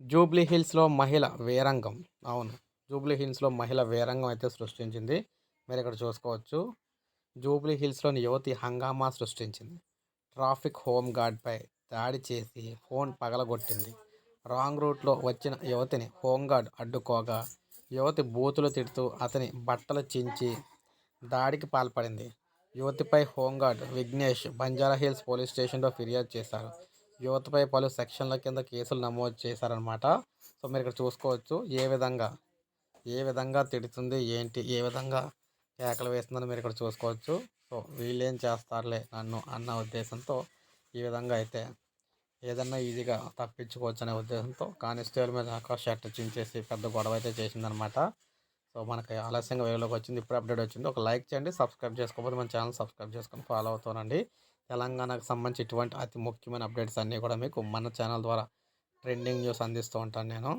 Jubilee హిల్స్లో మహిళ వేరంగం. అవును. జూబ్లీ హిల్స్లో మహిళ వేరంగం అయితే సృష్టించింది. మీరు ఇక్కడ చూసుకోవచ్చు. జూబ్లీ హిల్స్లోని యువతి హంగామా సృష్టించింది. ట్రాఫిక్ హోమ్ గార్డ్పై దాడి చేసి ఫోన్ పగలగొట్టింది. రాంగ్ రూట్లో వచ్చిన యువతిని హోంగార్డ్ అడ్డుకోగా యువతి బూతులు తిడుతూ అతని బట్టలు చించి దాడికి పాల్పడింది. యువతిపై home guard Vignesh Banjara Hills police స్టేషన్లో ఫిర్యాదు చేశారు. యువతపై పలు సెక్షన్ల కింద కేసులు నమోదు చేశారనమాట సో మీరు ఇక్కడ చూసుకోవచ్చు ఏ విధంగా ఏ విధంగా తిడుతుంది ఏంటి ఏ విధంగా కేకలు వేస్తుందని మీరు ఇక్కడ చూసుకోవచ్చు. సో వీళ్ళేం చేస్తారులే నన్ను అన్న ఉద్దేశంతో ఈ విధంగా అయితే ఏదన్నా ఈజీగా తప్పించుకోవచ్చు అనే ఉద్దేశంతో కానిస్టేబుల్ మీద ఆకాశ షర్ట్ చించేసి పెద్ద గొడవ అయితే చేసిందనమాట సో మనకి ఆలస్యంగా వేలోకి వచ్చింది ఇప్పుడు అప్డేట్ వచ్చింది. ఒక లైక్ చేయండి సబ్స్క్రైబ్ చేసుకోకపోతే మన ఛానల్ సబ్స్క్రైబ్ చేసుకొని ఫాలో అవుతానండి. తెలంగాణకు సంబంధించి ఇటువంటి అతి ముఖ్యమైన అప్డేట్స్ అన్నీ కూడా మీకు మన ఛానల్ ద్వారా ట్రెండింగ్ న్యూస్ అందిస్తూ ఉంటాను నేను.